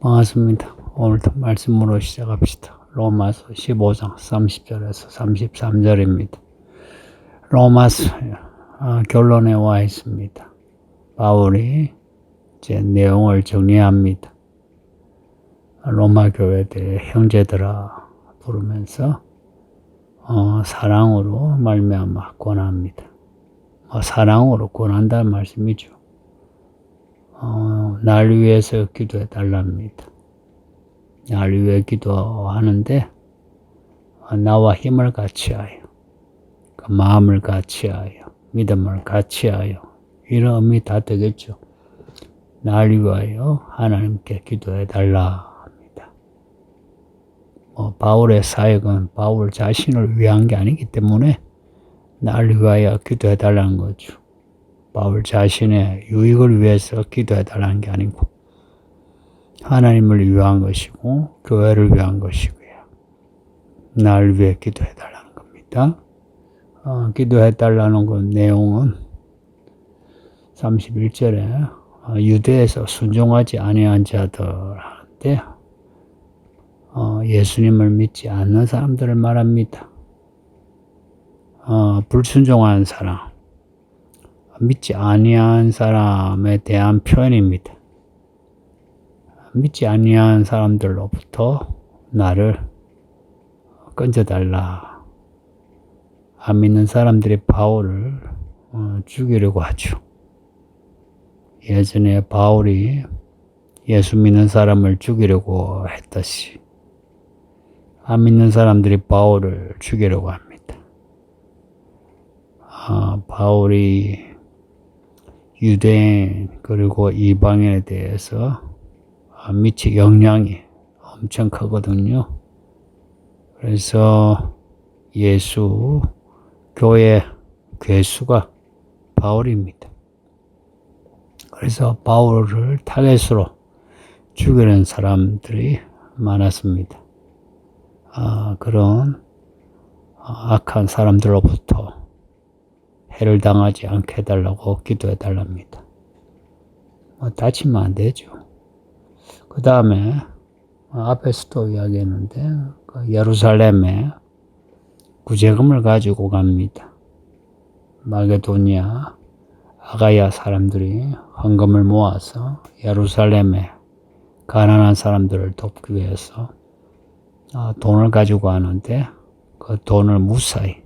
반갑습니다. 오늘도 말씀으로 시작합시다. 로마서 15장 30절에서 33절입니다. 로마서 아, 결론에 와 있습니다. 바울이 제 내용을 정리합니다. 로마 교회들 형제들아 부르면서 어, 사랑으로 말미암아 권합니다. 뭐 사랑으로 권한다는 말씀이죠. 어, 날 위해서 기도해 달랍니다. 날 위해 기도하는데 어, 나와 힘을 같이하여 그 마음을 같이하여 믿음을 같이하여 이런 의미 다 되겠죠. 날 위하여 하나님께 기도해 달라 합니다. 뭐 바울의 사역은 바울 자신을 위한 게 아니기 때문에 날 위하여 기도해 달라는 거죠. 바울 자신의 유익을 위해서 기도해 달라는 게 아니고 하나님을 위한 것이고 교회를 위한 것이고요. 날 위해 기도해 달라는 겁니다. 어, 기도해 달라는 그 내용은 31절에 어, 유대에서 순종하지 아니한 자들한테 어, 예수님을 믿지 않는 사람들을 말합니다. 어, 불순종한 사람, 믿지 아니한 사람에 대한 표현입니다. 믿지 아니한 사람들로부터 나를 건져달라. 안 믿는 사람들이 바울을 어, 죽이려고 하죠. 예전에 바울이 예수 믿는 사람을 죽이려고 했듯이 안 믿는 사람들이 바울을 죽이려고 합니다. 아, 바울이 유대인 그리고 이방인에 대해서 미치 영향이 엄청 크거든요. 그래서 예수 교회 괴수가 바울입니다. 그래서 바울을 타겟으로 죽이는 사람들이 많았습니다. 아, 그런 악한 사람들로부터 해를 당하지 않게 해달라고 기도해 달랍니다. 뭐 다치면 안 되죠. 그 다음에 앞에서도 이야기했는데 그 예루살렘에 구제금을 가지고 갑니다. 마게도니아, 아가야 사람들이 헌금을 모아서 예루살렘에 가난한 사람들을 돕기 위해서 아, 돈을 가지고 가는데 그 돈을 무사히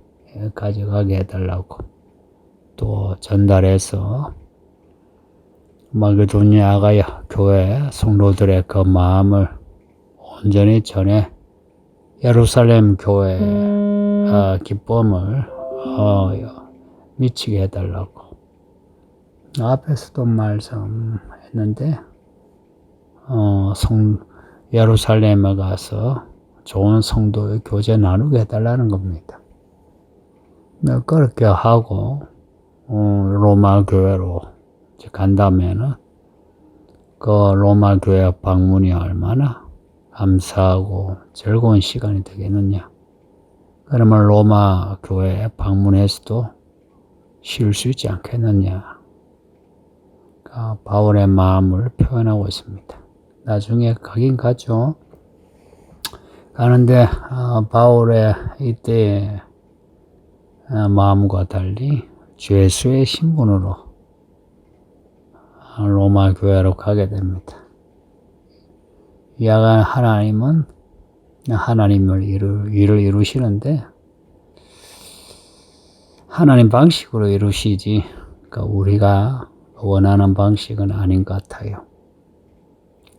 가져가게 해달라고 또 전달해서 마게도니아 아가야 교회 성도들의 그 마음을 온전히 전해 예루살렘 교회 어, 기쁨을 어, 미치게 해달라고 앞에서도 말씀했는데 어, 성 예루살렘에 가서 좋은 성도의 교제 나누게 해달라는 겁니다. 네, 그렇게 하고 어, 로마 교회로 간다면은 그 로마 교회 방문이 얼마나 감사하고 즐거운 시간이 되겠느냐. 그러면 로마 교회 방문해서도 쉴 수 있지 않겠느냐. 그 바울의 마음을 표현하고 있습니다. 나중에 가긴 가죠. 가는데 어, 바울의 이때 어, 마음과 달리 죄수의 신분으로 로마 교회로 가게 됩니다. 야간 하나님은 하나님을 이루, 일을 이루시는데 하나님 방식으로 이루시지 그러니까 우리가 원하는 방식은 아닌 것 같아요.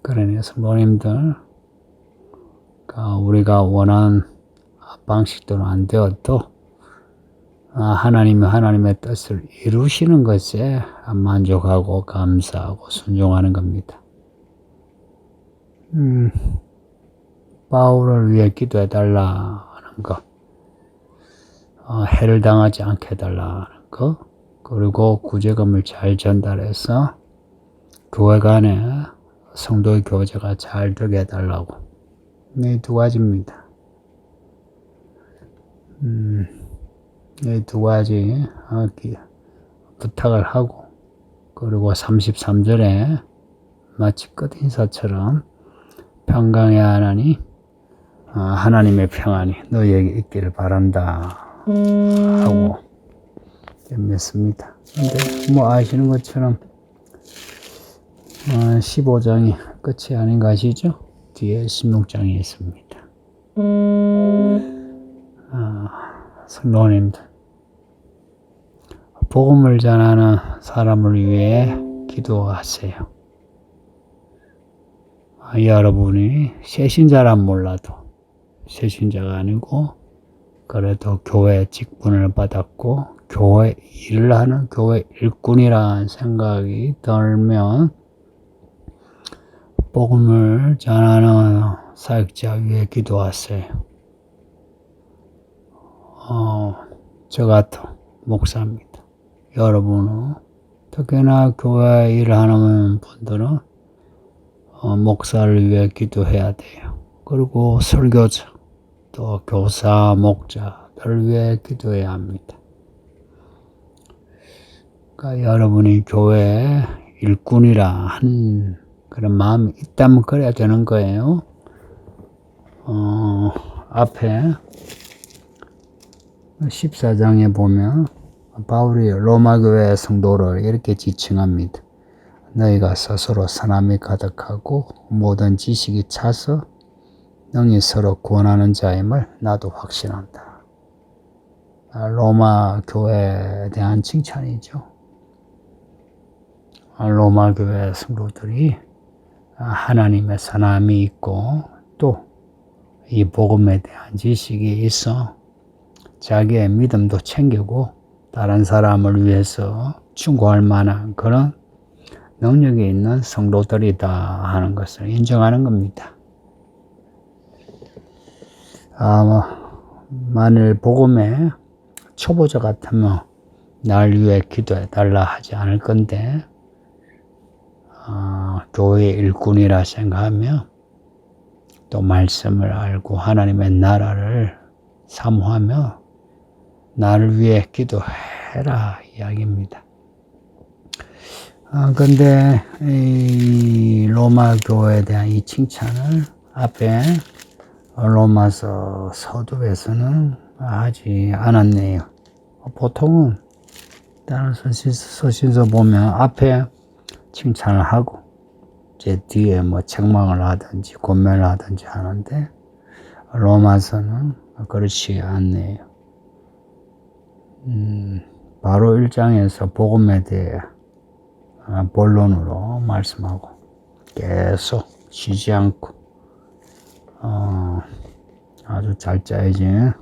그러니 성도님들 그러니까 우리가 원하는 방식대로 안 되어도 아, 하나님이 하나님의 뜻을 이루시는 것에 만족하고 감사하고 순종하는 겁니다. 음, 바울을 위해 기도해 달라는 것, 어, 해를 당하지 않게 해달라는 것, 그리고 구제금을 잘 전달해서 교회 간에 성도의 교제가 잘 되게 해달라고. 이 두 가지입니다. 음. 이두 가지 어, 부탁을 하고 그리고 33절에 마치 끝 인사처럼 평강의 하나님, 아, 하나님의 평안이 너희에게 있기를 바란다 하고 끝냈습니다. 근데 뭐 아시는 것처럼 15장이 끝이 아닌가 아시죠? 뒤에 16장이 있습니다. 아, 성도님들 복음을 전하는 사람을 위해 기도하세요. 아, 여러분이 새신자란 몰라도 새신자가 아니고 그래도 교회 직분을 받았고 교회 일을 하는 교회 일꾼이라는 생각이 들면 복음을 전하는 사역자 위해 기도하세요. 어, 저 같은 목사입니다. 여러분은 특히나 교회 일을 하는 분들은 어, 목사를 위해 기도해야 돼요. 그리고 설교자, 또 교사, 목자들 위해 기도해야 합니다. 그러니까 여러분이 교회 일꾼이라 한 그런 마음이 있다면 그래야 되는 거예요. 어, 앞에 14장에 보면 바울이 로마 교회 성도를 이렇게 지칭합니다. 너희가 스스로 선함이 가득하고 모든 지식이 차서 능히 서로 구원하는 자임을 나도 확신한다. 아, 로마 교회에 대한 칭찬이죠. 아, 로마 교회 성도들이 하나님의 선함이 있고 또 이 복음에 대한 지식이 있어 자기의 믿음도 챙기고 다른 사람을 위해서 충고할 만한 그런 능력이 있는 성도들이다 하는 것을 인정하는 겁니다. 아, 만일 복음에 초보자 같으면 날 위해 기도해 달라 하지 않을 건데 어, 교회 일꾼이라 생각하며 또 말씀을 알고 하나님의 나라를 사모하며 나를 위해 기도해라 이야기입니다. 아, 근데 이 로마 교회에 대한 이 칭찬을 앞에 로마서 서두에서는 하지 않았네요. 보통은 다른 서신서 보면 앞에 칭찬을 하고 제 뒤에 뭐 책망을 하든지 권면을 하든지 하는데 로마서는 그렇지 않네요. 음, 바로 1장에서 복음에 대해 아, 본론으로 말씀하고 계속 쉬지 않고 어, 아주 잘 짜여진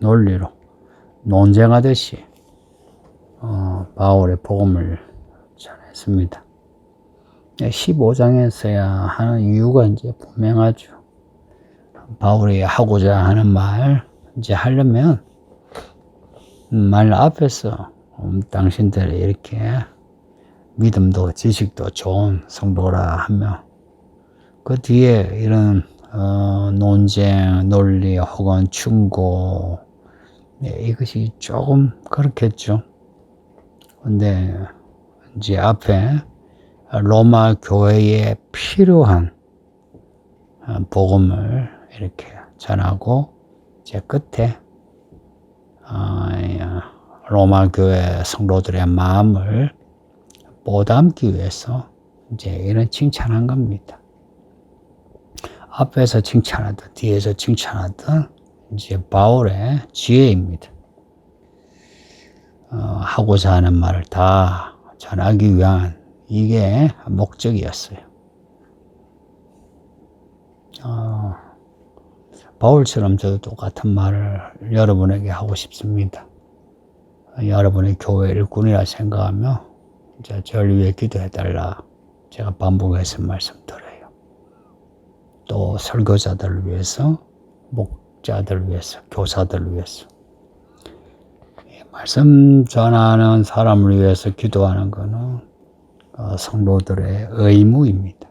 논리로 논쟁하듯이 어, 바울의 복음을 전했습니다. 15장에서야 하는 이유가 이제 분명하죠. 바울이 하고자 하는 말, 이제 하려면 말 앞에서 음, 당신들이 이렇게 믿음도 지식도 좋은 성도라 하며 그 뒤에 이런 어, 논쟁, 논리 혹은 충고 네, 이것이 조금 그렇겠죠. 근데 이제 앞에 로마 교회에 필요한 어, 복음을 이렇게 전하고 제 끝에 어, 로마 교회 성도들의 마음을 보담기 위해서 이제 이런 칭찬한 겁니다. 앞에서 칭찬하든 뒤에서 칭찬하든 이제 바울의 지혜입니다. 어, 하고자 하는 말을 다 전하기 위한 이게 목적이었어요. 어, 바울처럼 저도 똑같은 말을 여러분에게 하고 싶습니다. 여러분의 교회 일꾼이라 생각하며 이제 저를 위해 기도해달라. 제가 반복해서 말씀드려요. 또 설교자들을 위해서, 목자들을 위해서, 교사들을 위해서. 말씀 전하는 사람을 위해서 기도하는 것은 어, 성도들의 의무입니다.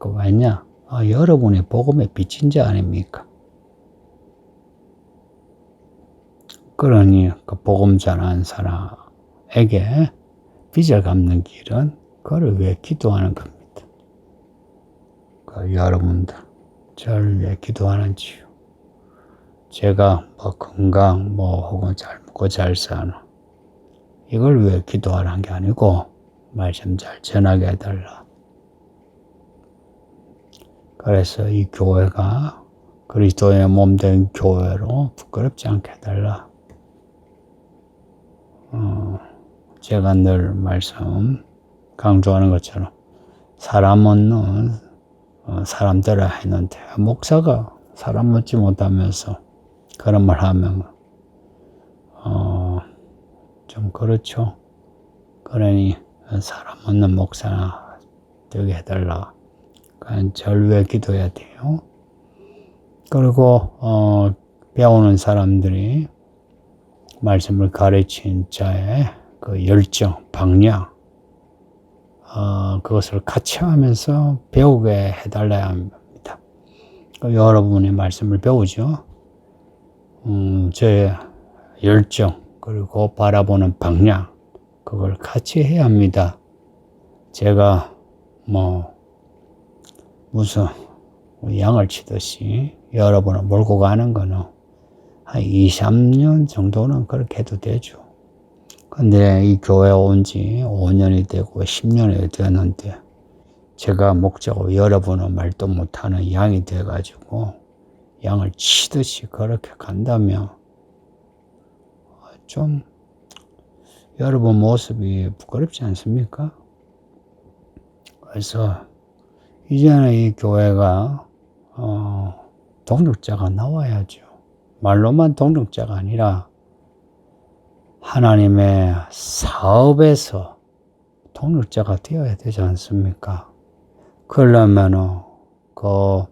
그 왜냐? 아, 여러분이 복음의 빛인 자 아닙니까? 그러니 그 복음 전하는 사람에게 빚을 갚는 길은 그를 위해 기도하는 겁니다. 그 여러분들 저를 위해 기도하는지요. 제가 뭐 건강 뭐 혹은 잘 먹고 잘 사는 이걸 위해 기도하는 게 아니고 말씀 잘 전하게 해달라. 그래서 이 교회가 그리스도의 몸 된 교회로 부끄럽지 않게 해달라. 어, 제가 늘 말씀 강조하는 것처럼 사람 없는 어, 사람들을 했는데 목사가 사람 먹지 못하면서 그런 말 하면 어, 좀 그렇죠. 그러니 사람 없는 목사 되게 해달라. 그건 절외 기도해야 돼요. 그리고 어, 배우는 사람들이 말씀을 가르친 자의 그 열정, 방향, 어, 그것을 같이 하면서 배우게 해달라야 합니다. 그 여러분의 말씀을 배우죠. 음, 저의 열정, 그리고 바라보는 방향, 그걸 같이 해야 합니다. 제가 뭐, 무슨 양을 치듯이 여러분을 몰고 가는 거는 한 2, 3년 정도는 그렇게 해도 되죠. 근데 이 교회 온 지 5년이 되고 10년이 되었는데 제가 목적으로 여러분은 말도 못하는 양이 돼가지고 양을 치듯이 그렇게 간다면 좀 여러분 모습이 부끄럽지 않습니까? 그래서 이제는 이 교회가 어, 동력자가 나와야죠. 말로만 동력자가 아니라 하나님의 사업에서 동력자가 되어야 되지 않습니까? 그러려면 그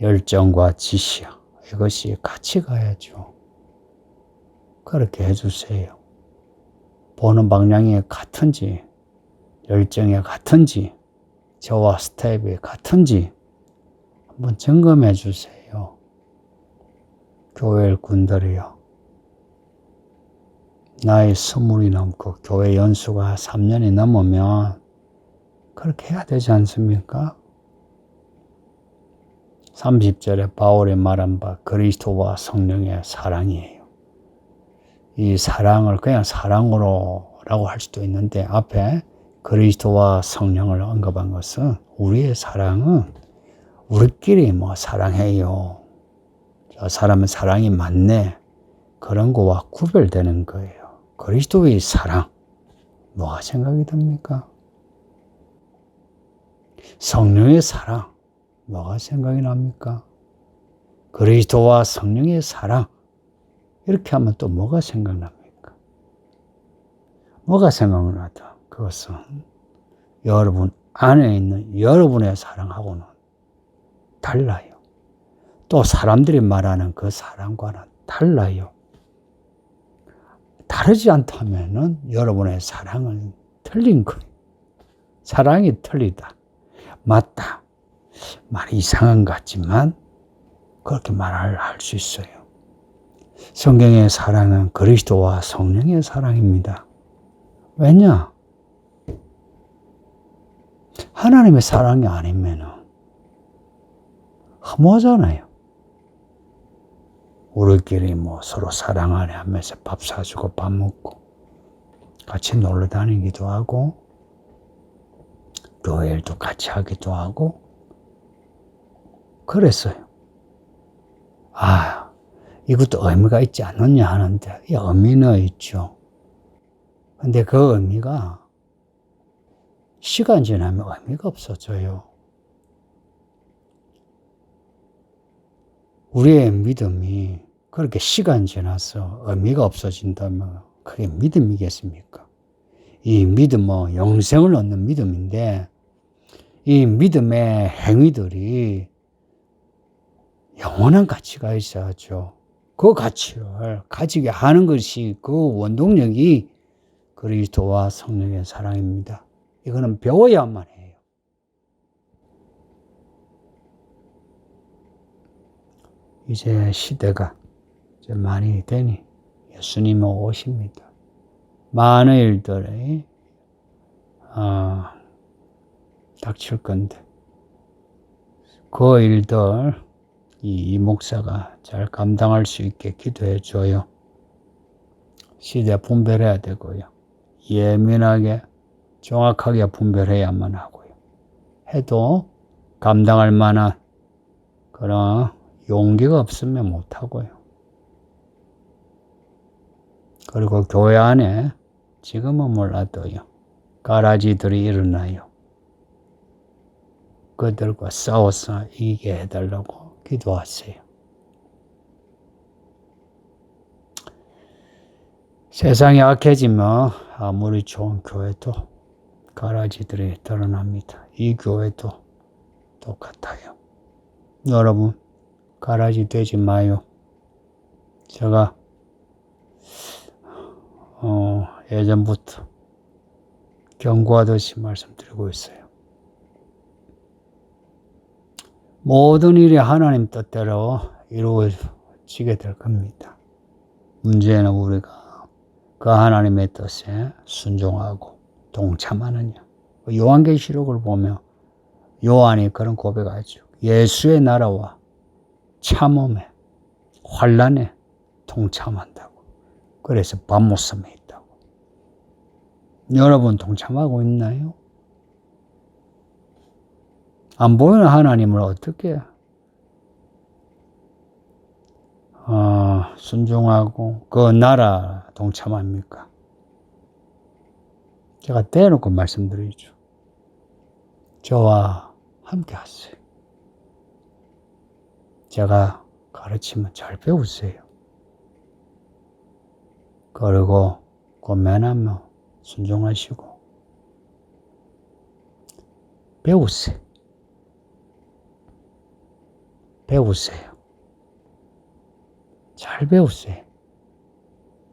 열정과 지시 이것이 같이 가야죠. 그렇게 해주세요. 보는 방향이 같은지, 열정이 같은지, 저와 스텝이 같은지 한번 점검해 주세요. 교회 군들이요. 나이 스물이 넘고 교회 연수가 3년이 넘으면 그렇게 해야 되지 않습니까? 30절에 바울이 말한 바 그리스도와 성령의 사랑이에요. 이 사랑을 그냥 사랑으로 라고 할 수도 있는데 앞에 그리스도와 성령을 언급한 것은 우리의 사랑은 우리끼리 뭐 사랑해요. 저 사람은 사랑이 많네. 그런 거와 구별되는 거예요. 그리스도의 사랑. 뭐가 생각이 듭니까? 성령의 사랑. 뭐가 생각이 납니까? 그리스도와 성령의 사랑. 이렇게 하면 또 뭐가 생각납니까? 뭐가 생각나다. 그것은 여러분 안에 있는 여러분의 사랑하고는 달라요. 또 사람들이 말하는 그 사랑과는 달라요. 다르지 않다면은 여러분의 사랑은 틀린 거예요. 사랑이 틀리다. 맞다. 말이 이상한 것 같지만 그렇게 말을 할 수 있어요. 성경의 사랑은 그리스도와 성령의 사랑입니다. 왜냐? 하나님의 사랑이 아니면 허무하잖아요. 우리끼리 뭐 서로 사랑하네 하면서 밥 사주고 밥 먹고 같이 놀러 다니기도 하고 교회 일도 같이 하기도 하고 그랬어요. 아, 이것도 의미가 있지 않느냐 하는데 이 의미는 있죠. 근데 그 의미가 시간 지나면 의미가 없어져요. 우리의 믿음이 그렇게 시간 지나서 의미가 없어진다면 그게 믿음이겠습니까? 이 믿음은 영생을 얻는 믿음인데 이 믿음의 행위들이 영원한 가치가 있어야죠. 그 가치를 가지게 하는 것이 그 원동력이 그리스도와 성령의 사랑입니다. 이거는 배워야만 해요. 이제 시대가 이제 많이 되니 예수님은 오십니다. 많은 일들이 어, 닥칠 건데 그 일들 이, 이 목사가 잘 감당할 수 있게 기도해 줘요. 시대 분별해야 되고요. 예민하게 정확하게 분별해야만 하고요. 해도 감당할 만한 그런 용기가 없으면 못하고요. 그리고 교회 안에 지금은 몰라도요. 가라지들이 일어나요. 그들과 싸워서 이기게 해달라고 기도하세요. 세상이 악해지면 아무리 좋은 교회도 가라지들이 드러납니다. 이 교회도 똑같아요. 여러분, 가라지 되지 마요. 제가 어, 예전부터 경고하듯이 말씀드리고 있어요. 모든 일이 하나님 뜻대로 이루어지게 될 겁니다. 문제는 우리가 그 하나님의 뜻에 순종하고 동참하느냐. 요한계시록을 보면 요한이 그런 고백하죠. 예수의 나라와 참음에 환란에 동참한다고. 그래서 밤모섬에 있다고. 여러분 동참하고 있나요? 안 보이는 하나님을 어떻게 어, 순종하고 그 나라 동참합니까? 제가 대놓고 말씀드리죠. 저와 함께 하세요. 제가 가르치면 잘 배우세요. 그리고 고면하면 순종하시고 배우세요. 배우세요. 잘 배우세요.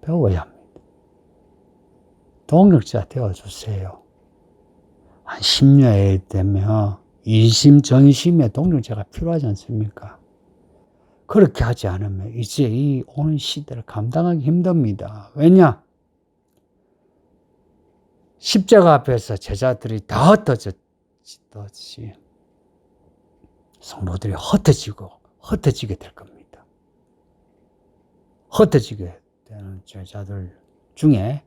배워야 합니다. 동력자 되어주세요. 한 10년이 되면 이심 전심의 동력자가 필요하지 않습니까? 그렇게 하지 않으면 이제 이 오는 시대를 감당하기 힘듭니다. 왜냐? 십자가 앞에서 제자들이 다 흩어졌듯이 성도들이 흩어지고 흩어지게 될 겁니다. 흩어지게 되는 제자들 중에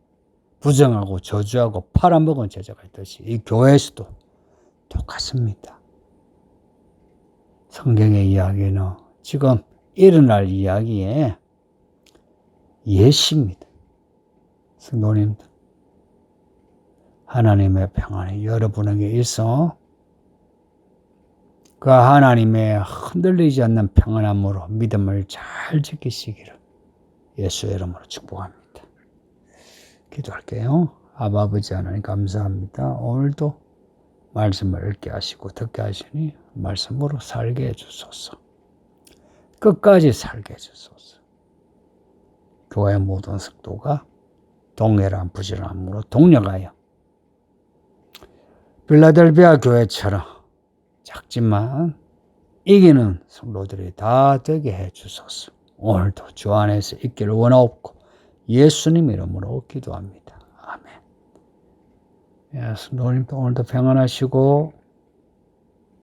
부정하고 저주하고 팔아먹은 제자가 있듯이 이 교회에서도 똑같습니다. 성경의 이야기는 지금 일어날 이야기의 예시입니다. 성도님들, 하나님의 평안이 여러분에게 있어 그 하나님의 흔들리지 않는 평안함으로 믿음을 잘 지키시기를 예수의 이름으로 축복합니다. 기도할게요. 아버지 하나님 감사합니다. 오늘도 말씀을 읽게 하시고 듣게 하시니 말씀으로 살게 해주소서. 끝까지 살게 해주소서. 교회 모든 성도가 동일한 부지런함으로 동력하여 빌라델비아 교회처럼 작지만 이기는 성도들이 다 되게 해 주소서. 오늘도 주 안에서 있기를 원하옵고 예수님 이름으로 기도합니다. 아멘. 예, 성도님도 오늘도 평안하시고